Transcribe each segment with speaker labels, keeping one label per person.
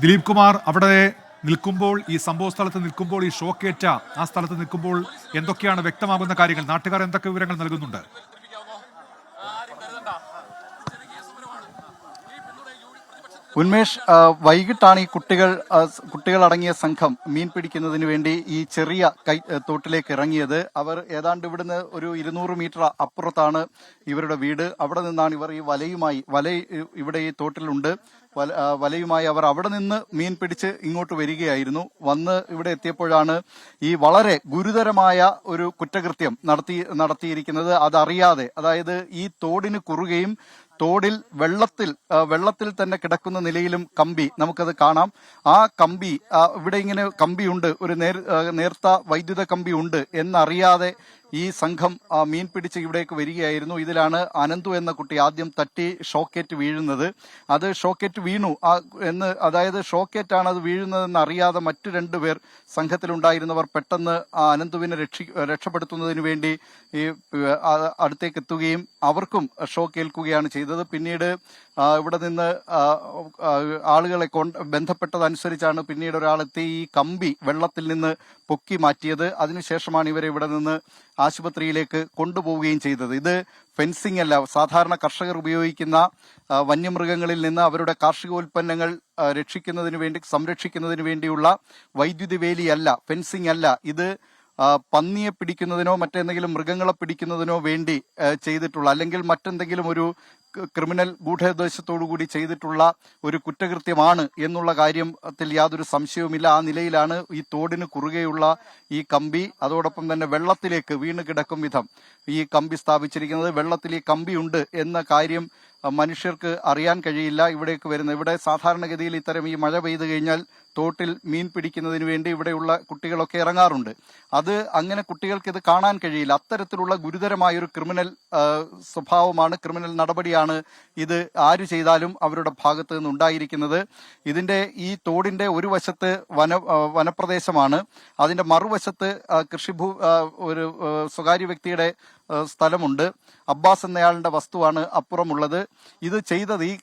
Speaker 1: ദിലീപ് കുമാർ അവിടെ നിൽക്കുമ്പോൾ ഈ സംഭവ സ്ഥലത്ത് നിൽക്കുമ്പോൾ ഈ ഷോക്കേറ്റ ആ സ്ഥലത്ത് നിൽക്കുമ്പോൾ എന്തൊക്കെയാണ് വ്യക്തമാകുന്ന കാര്യങ്ങൾ? നാട്ടുകാർ എന്തൊക്കെ വിവരങ്ങൾ നൽകുന്നുണ്ട്?
Speaker 2: ഉന്മേഷ് വൈകിട്ടാണ് ഈ കുട്ടികൾ കുട്ടികൾ അടങ്ങിയ സംഘം മീൻ പിടിക്കുന്നതിന് വേണ്ടി ഈ ചെറിയ കൈ തോട്ടിലേക്ക് ഇറങ്ങിയത്. അവർ ഏതാണ്ട് ഇവിടുന്ന് ഒരു ഇരുന്നൂറ് മീറ്റർ അപ്പുറത്താണ് ഇവരുടെ വീട്. അവിടെ നിന്നാണ് ഇവർ ഈ വലയുമായി വല ഇവിടെ ഈ തോട്ടിലുണ്ട്. വലയുമായി അവർ അവിടെ നിന്ന് മീൻ പിടിച്ച് ഇങ്ങോട്ട് വരികയായിരുന്നു. വന്ന് ഇവിടെ എത്തിയപ്പോഴാണ് ഈ വളരെ ഗുരുതരമായ ഒരു കുറ്റകൃത്യം നടത്തി നടത്തിയിരിക്കുന്നത്. അതറിയാതെ അതായത് ഈ തോടിന് കുറുകയും തോടിൽ വെള്ളത്തിൽ വെള്ളത്തിൽ തന്നെ കിടക്കുന്ന നിലയിലും കമ്പി. നമുക്കത് കാണാം. ആ കമ്പി ഇവിടെ ഇങ്ങനെ കമ്പിയുണ്ട്. ഒരു നേർ നേർത്ത വൈദ്യുത കമ്പി ഉണ്ട് എന്നറിയാതെ ഈ സംഘം മീൻ പിടിച്ച് ഇവിടേക്ക് വരികയായിരുന്നു. ഇതിലാണ് അനന്തു എന്ന കുട്ടി ആദ്യം തട്ടി ഷോക്കേറ്റ് വീഴുന്നത്. അത് ഷോക്കേറ്റ് വീണു. എന്ന് അതായത് ഷോക്കേറ്റാണ് അത് വീഴുന്നതെന്ന് അറിയാതെ മറ്റു രണ്ടുപേർ സംഘത്തിലുണ്ടായിരുന്നവർ പെട്ടെന്ന് ആ അനന്തുവിനെ രക്ഷി രക്ഷപ്പെടുത്തുന്നതിന് വേണ്ടി ഈ അടുത്തേക്ക് എത്തുകയും അവർക്കും ഷോക്ക് ഏൽക്കുകയാണ് ചെയ്തത്. പിന്നീട് ഇവിടെ നിന്ന് ആളുകളെ കൊണ്ട് ബന്ധപ്പെട്ടതനുസരിച്ചാണ് പിന്നീട് ഒരാളെത്തി ഈ കമ്പി വെള്ളത്തിൽ നിന്ന് പൊക്കി മാറ്റിയത്. അതിനുശേഷമാണ് ഇവരെ ഇവിടെ നിന്ന് ആശുപത്രിയിലേക്ക് കൊണ്ടുപോവുകയും ചെയ്തത്. ഇത് ഫെൻസിംഗ് അല്ല സാധാരണ കർഷകർ ഉപയോഗിക്കുന്ന വന്യമൃഗങ്ങളിൽ നിന്ന് അവരുടെ കാർഷികോൽപ്പന്നങ്ങൾ രക്ഷിക്കുന്നതിന് വേണ്ടി സംരക്ഷിക്കുന്നതിന് വേണ്ടിയുള്ള വൈദ്യുതി വേലിയല്ല ഫെൻസിംഗ് അല്ല. ഇത് പന്നിയെ പിടിക്കുന്നതിനോ മറ്റെന്തെങ്കിലും മൃഗങ്ങളെ പിടിക്കുന്നതിനോ വേണ്ടി ചെയ്തിട്ടുള്ള അല്ലെങ്കിൽ മറ്റെന്തെങ്കിലും ഒരു ക്രിമിനൽ ഗൂഢോദ്ദേശത്തോടു കൂടി ചെയ്തിട്ടുള്ള ഒരു കുറ്റകൃത്യമാണ് എന്നുള്ള കാര്യത്തിൽ യാതൊരു സംശയവുമില്ല. ആ നിലയിലാണ് ഈ തോടിന് കുറുകെയുള്ള ഈ കമ്പി അതോടൊപ്പം തന്നെ വെള്ളത്തിലേക്ക് വീണ് കിടക്കും വിധം ഈ കമ്പി സ്ഥാപിച്ചിരിക്കുന്നത്. വെള്ളത്തിൽ ഈ കമ്പിയുണ്ട് എന്ന കാര്യം മനുഷ്യർക്ക് അറിയാൻ കഴിയില്ല ഇവിടേക്ക് വരുന്നത് ഇവിടെ സാധാരണഗതിയിൽ ഇത്തരം ഈ മഴ പെയ്തു കഴിഞ്ഞാൽ തോട്ടിൽ മീൻ പിടിക്കുന്നതിന് വേണ്ടി ഇവിടെയുള്ള കുട്ടികളൊക്കെ ഇറങ്ങാറുണ്ട്. അത് അങ്ങനെ കുട്ടികൾക്ക് ഇത് കാണാൻ കഴിയില്ല. അത്തരത്തിലുള്ള ഗുരുതരമായ ഒരു ക്രിമിനൽ സ്വഭാവമാണ് ക്രിമിനൽ നടപടിയാണ് ഇത് ആര് ചെയ്താലും അവരുടെ ഭാഗത്ത് നിന്ന് ഉണ്ടായിരിക്കുന്നത് ഇതിന്റെ ഈ തോടിന്റെ ഒരു വശത്ത് വന വനപ്രദേശമാണ്. അതിന്റെ മറുവശത്ത് കൃഷിഭൂ ഒരു സ്വകാര്യ വ്യക്തിയുടെ സ്ഥലമുണ്ട്. അബ്ബാസ് എന്നയാളുടെ വസ്തുവാണ് അപ്പുറമുള്ളത്. ഇത് ചെയ്തത് ഈ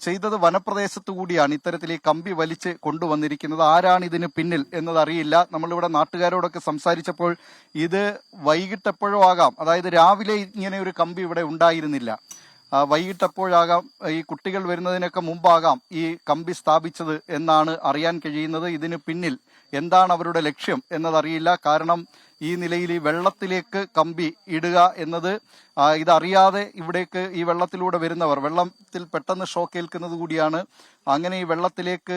Speaker 2: ചെയ്തത് വനപ്രദേശത്തു കൂടിയാണ്. ഇത്തരത്തിൽ ഈ കമ്പി വലിച്ച് കൊണ്ടുവന്നിരിക്കുന്നത്. ആരാണ് ഇതിന് പിന്നിൽ എന്നതറിയില്ല. നമ്മളിവിടെ നാട്ടുകാരോടൊക്കെ സംസാരിച്ചപ്പോൾ ഇത് വൈകിട്ടെപ്പോഴോ ആകാം. അതായത് രാവിലെ ഇങ്ങനെ ഒരു കമ്പി ഇവിടെ ഉണ്ടായിരുന്നില്ല. വൈകിട്ടെപ്പോഴാകാം. ഈ കുട്ടികൾ വരുന്നതിനൊക്കെ മുമ്പാകാം ഈ കമ്പി സ്ഥാപിച്ചത് എന്നാണ് അറിയാൻ കഴിയുന്നത്. ഇതിന് പിന്നിൽ എന്താണ് അവരുടെ ലക്ഷ്യം എന്നതറിയില്ല. കാരണം ഈ നിലയിൽ ഈ വെള്ളത്തിലേക്ക് കമ്പി ഇടുക എന്നത് ഇതറിയാതെ ഇവിടേക്ക് ഈ വെള്ളത്തിലൂടെ വരുന്നവർ വെള്ളത്തിൽ പെട്ടെന്ന് ഷോക്ക് ഏൽക്കുന്നത് കൂടിയാണ്. അങ്ങനെ ഈ വെള്ളത്തിലേക്ക്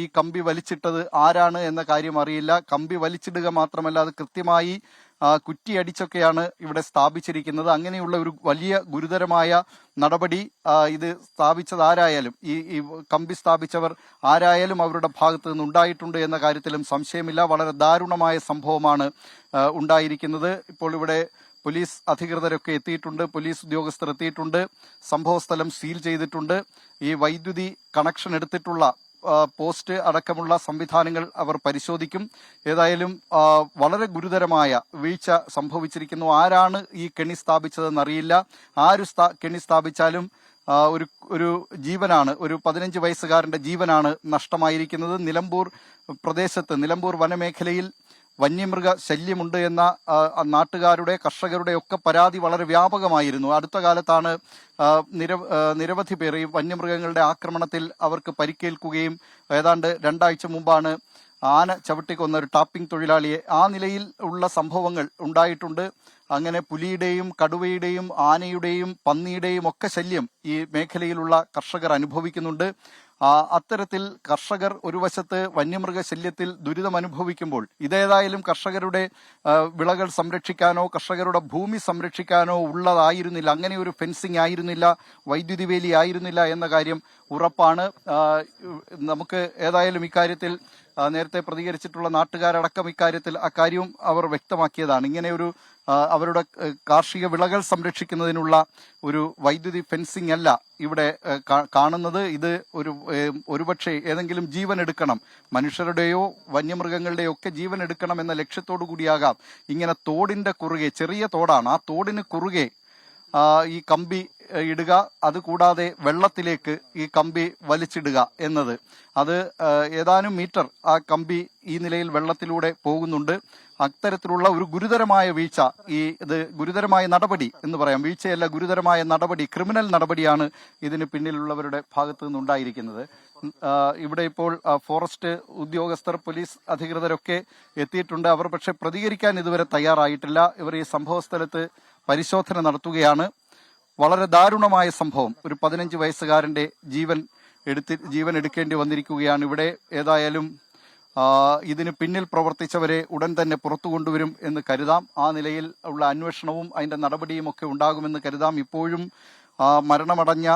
Speaker 2: ഈ കമ്പി വലിച്ചിട്ടത് ആരാണ് എന്ന കാര്യം അറിയില്ല. കമ്പി വലിച്ചിടുക മാത്രമല്ല അത് കൃത്യമായി കുറ്റിയടിച്ചൊക്കെയാണ് ഇവിടെ സ്ഥാപിച്ചിരിക്കുന്നത്. അങ്ങനെയുള്ള ഒരു വലിയ ഗുരുതരമായ നടപടി ഇത് സ്ഥാപിച്ചത് ആരായാലും ഈ കമ്പി സ്ഥാപിച്ചവർ ആരായാലും അവരുടെ ഭാഗത്ത് നിന്ന് ഉണ്ടായിട്ടുണ്ട് എന്ന കാര്യത്തിലും സംശയമില്ല. വളരെ ദാരുണമായ സംഭവമാണ് ഉണ്ടായിരിക്കുന്നത്. ഇപ്പോൾ ഇവിടെ പോലീസ് അധികൃതരൊക്കെ എത്തിയിട്ടുണ്ട് പോലീസ് ഉദ്യോഗസ്ഥർ എത്തിയിട്ടുണ്ട് സംഭവസ്ഥലം സീൽ ചെയ്തിട്ടുണ്ട്. ഈ വൈദ്യുതി കണക്ഷൻ എടുത്തിട്ടുള്ള പോസ്റ്റ് അടക്കമുള്ള സംവിധാനങ്ങൾ അവർ പരിശോധിക്കും. ഏതായാലും വളരെ ഗുരുതരമായ വീഴ്ച സംഭവിച്ചിരിക്കുന്നു. ആരാണ് ഈ കെണി സ്ഥാപിച്ചതെന്ന് അറിയില്ല ആര് കെണി സ്ഥാപിച്ചാലും ഒരു ഒരു ജീവനാണ് ഒരു പതിനഞ്ച് വയസ്സുകാരന്റെ ജീവനാണ് നഷ്ടമായിരിക്കുന്നത്. നിലമ്പൂർ പ്രദേശത്ത് നിലമ്പൂർ വനമേഖലയിൽ വന്യമൃഗ ശല്യമുണ്ട് എന്ന നാട്ടുകാരുടെ കർഷകരുടെ ഒക്കെ പരാതി വളരെ വ്യാപകമായിരുന്നു. അടുത്ത കാലത്താണ് നിര- നിരവധി പേർ ഈ വന്യമൃഗങ്ങളുടെ ആക്രമണത്തിൽ അവർക്ക് പരിക്കേൽക്കുകയും ഏതാണ്ട് രണ്ടാഴ്ച മുമ്പാണ് ആന ചവിട്ടിക്കൊന്ന ഒരു ടാപ്പിംഗ് തൊഴിലാളിയെ ആ നിലയിൽ ഉള്ള സംഭവങ്ങൾ ഉണ്ടായിട്ടുണ്ട്. അങ്ങനെ പുലിയുടെയും കടുവയുടെയും ആനയുടെയും പന്നിയുടെയും ഒക്കെ ശല്യം ഈ മേഖലയിലുള്ള കർഷകർ അനുഭവിക്കുന്നുണ്ട്. അത്തരത്തിൽ കർഷകർ ഒരു വശത്ത് വന്യമൃഗ ശല്യത്തിൽ ദുരിതം അനുഭവിക്കുമ്പോൾ ഇതേതായാലും കർഷകരുടെ വിളകൾ സംരക്ഷിക്കാനോ കർഷകരുടെ ഭൂമി സംരക്ഷിക്കാനോ ഉള്ളതായിരുന്നില്ല അങ്ങനെ ഒരു ഫെൻസിംഗ് ആയിരുന്നില്ല വൈദ്യുതി വേലി ആയിരുന്നില്ല എന്ന കാര്യം ഉറപ്പാണ്. നമുക്ക് ഏതായാലും ഇക്കാര്യത്തിൽ നേരത്തെ പ്രതികരിച്ചിട്ടുള്ള നാട്ടുകാരടക്കം ഇക്കാര്യത്തിൽ അക്കാര്യവും അവർ വ്യക്തമാക്കിയതാണ്. ഇങ്ങനെ ഒരു അവരുടെ കാർഷിക വിളകൾ സംരക്ഷിക്കുന്നതിനുള്ള ഒരു വൈദ്യുതി ഫെൻസിംഗ് അല്ല ഇവിടെ കാണുന്നത്. ഇത് ഒരു ഒരുപക്ഷെ ഏതെങ്കിലും ജീവൻ എടുക്കണം. മനുഷ്യരുടെയോ വന്യമൃഗങ്ങളുടെയോ ഒക്കെ ജീവൻ എടുക്കണം എന്ന ലക്ഷ്യത്തോടു കൂടിയാകാം. ഇങ്ങനെ തോടിന്റെ കുറുകെ ചെറിയ തോടാണ് ആ തോടിന് കുറുകെ ഈ കമ്പി ഇടുക. അതുകൂടാതെ വെള്ളത്തിലേക്ക് ഈ കമ്പി വലിച്ചിടുക എന്നത്. അത് ഏതാനും മീറ്റർ ആ കമ്പി ഈ നിലയിൽ വെള്ളത്തിലൂടെ പോകുന്നുണ്ട്. അത്തരത്തിലുള്ള ഒരു ഗുരുതരമായ വീഴ്ച ഈ ഇത് ഗുരുതരമായ നടപടി എന്ന് പറയാം. വീഴ്ചയല്ല ഗുരുതരമായ നടപടി ക്രിമിനൽ നടപടിയാണ് ഇതിന് പിന്നിലുള്ളവരുടെ ഭാഗത്തു നിന്നുണ്ടായിരിക്കുന്നത്. ഇവിടെ ഇപ്പോൾ ഫോറസ്റ്റ് ഉദ്യോഗസ്ഥർ പോലീസ് അധികൃതരൊക്കെ എത്തിയിട്ടുണ്ട്. അവർ പക്ഷെ പ്രതികരിക്കാൻ ഇതുവരെ തയ്യാറായിട്ടില്ല. ഇവർ ഈ സംഭവ സ്ഥലത്ത് പരിശോധന നടത്തുകയാണ്. വളരെ ദാരുണമായ സംഭവം. ഒരു പതിനഞ്ച് വയസ്സുകാരന്റെ ജീവൻ എടുത്തി ജീവൻ എടുക്കേണ്ടി വന്നിരിക്കുകയാണ്. ഇവിടെ ഏതായാലും ഇതിന് പിന്നിൽ പ്രവർത്തിച്ചവരെ ഉടൻ തന്നെ പുറത്തു കൊണ്ടുവരും എന്ന് കരുതാം. ആ നിലയിൽ ഉള്ള അന്വേഷണവും അതിന്റെ നടപടിയും ഒക്കെ ഉണ്ടാകുമെന്ന് കരുതാം. ഇപ്പോഴും മരണമടഞ്ഞ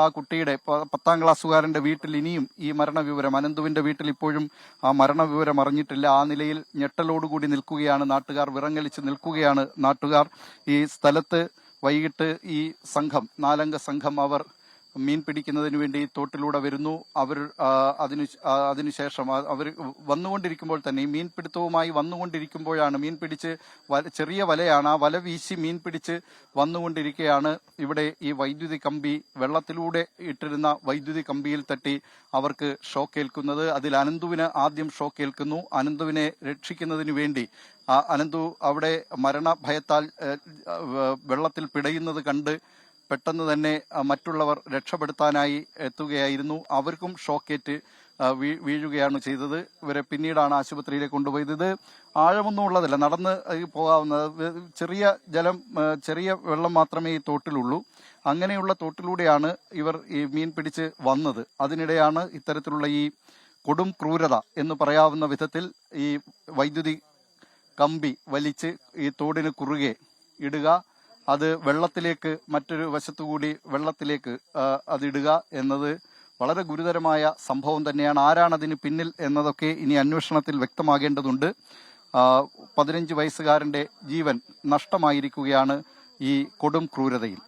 Speaker 2: ആ കുട്ടിയുടെ പത്താം ക്ലാസ്സുകാരന്റെ വീട്ടിൽ ഇനിയും ഈ മരണവിവരം അനന്തുവിന്റെ വീട്ടിൽ ഇപ്പോഴും ആ മരണവിവരം അറിഞ്ഞിട്ടില്ല. ആ നിലയിൽ ഞെട്ടലോടുകൂടി നിൽക്കുകയാണ് നാട്ടുകാർ വിറങ്ങലിച്ച് നിൽക്കുകയാണ് നാട്ടുകാർ. ഈ സ്ഥലത്ത് വൈകിട്ട് ഈ സംഘം നാലംഗ സംഘം അവർ മീൻ പിടിക്കുന്നതിന് വേണ്ടി തോട്ടിലൂടെ വരുന്നു. അവർ അതിനു അതിനുശേഷം അവർ വന്നുകൊണ്ടിരിക്കുമ്പോൾ തന്നെ ഈ മീൻപിടുത്തവുമായി വന്നുകൊണ്ടിരിക്കുമ്പോഴാണ് മീൻ പിടിച്ച് ചെറിയ വലയാണ് ആ വല വീശി മീൻ പിടിച്ച് വന്നുകൊണ്ടിരിക്കുകയാണ് ഇവിടെ ഈ വൈദ്യുതി കമ്പി വെള്ളത്തിലൂടെ ഇട്ടിരുന്ന വൈദ്യുതി കമ്പിയിൽ തട്ടി അവർക്ക് ഷോക്ക് ഏൽക്കുന്നത് അതിൽ അനന്തുവിന് ആദ്യം ഷോക്ക് ഏൽക്കുന്നു അനന്തുവിനെ രക്ഷിക്കുന്നതിന് വേണ്ടി അനന്തു അവിടെ മരണഭയത്താൽ വെള്ളത്തിൽ പിടയുന്നത് കണ്ട് പെട്ടെന്ന് തന്നെ മറ്റുള്ളവർ രക്ഷപ്പെടുത്താനായി എത്തുകയായിരുന്നു. അവർക്കും ഷോക്കേറ്റ് വീഴുകയാണ് ചെയ്തത്. ഇവരെ പിന്നീടാണ് ആശുപത്രിയിലേക്ക് കൊണ്ടുപോയത്. ഇത് ആഴമൊന്നും ഉള്ളതല്ല. നടന്ന് പോകാവുന്ന ചെറിയ ജലം ചെറിയ വെള്ളം മാത്രമേ ഈ തോട്ടിലുള്ളൂ. അങ്ങനെയുള്ള തോട്ടിലൂടെയാണ് ഇവർ ഈ മീൻ പിടിച്ച് വന്നത്. അതിനിടെയാണ് ഇത്തരത്തിലുള്ള ഈ കൊടും ക്രൂരത എന്ന് പറയാവുന്ന വിധത്തിൽ ഈ വൈദ്യുതി കമ്പി വലിച്ച് ഈ തോടിന് കുറുകെ ഇടുക അത് വെള്ളത്തിലേക്ക് മറ്റൊരു വശത്തുകൂടി വെള്ളത്തിലേക്ക് അതിടുക എന്നത് വളരെ ഗുരുതരമായ സംഭവം തന്നെയാണ്. ആരാണ് അതിന് പിന്നിൽ എന്നതൊക്കെ ഇനി അന്വേഷണത്തിൽ വ്യക്തമാകേണ്ടതുണ്ട്. പതിനഞ്ച് വയസ്സുകാരന്റെ ജീവൻ നഷ്ടമായിരിക്കുകയാണ് ഈ കൊടും ക്രൂരതയിൽ.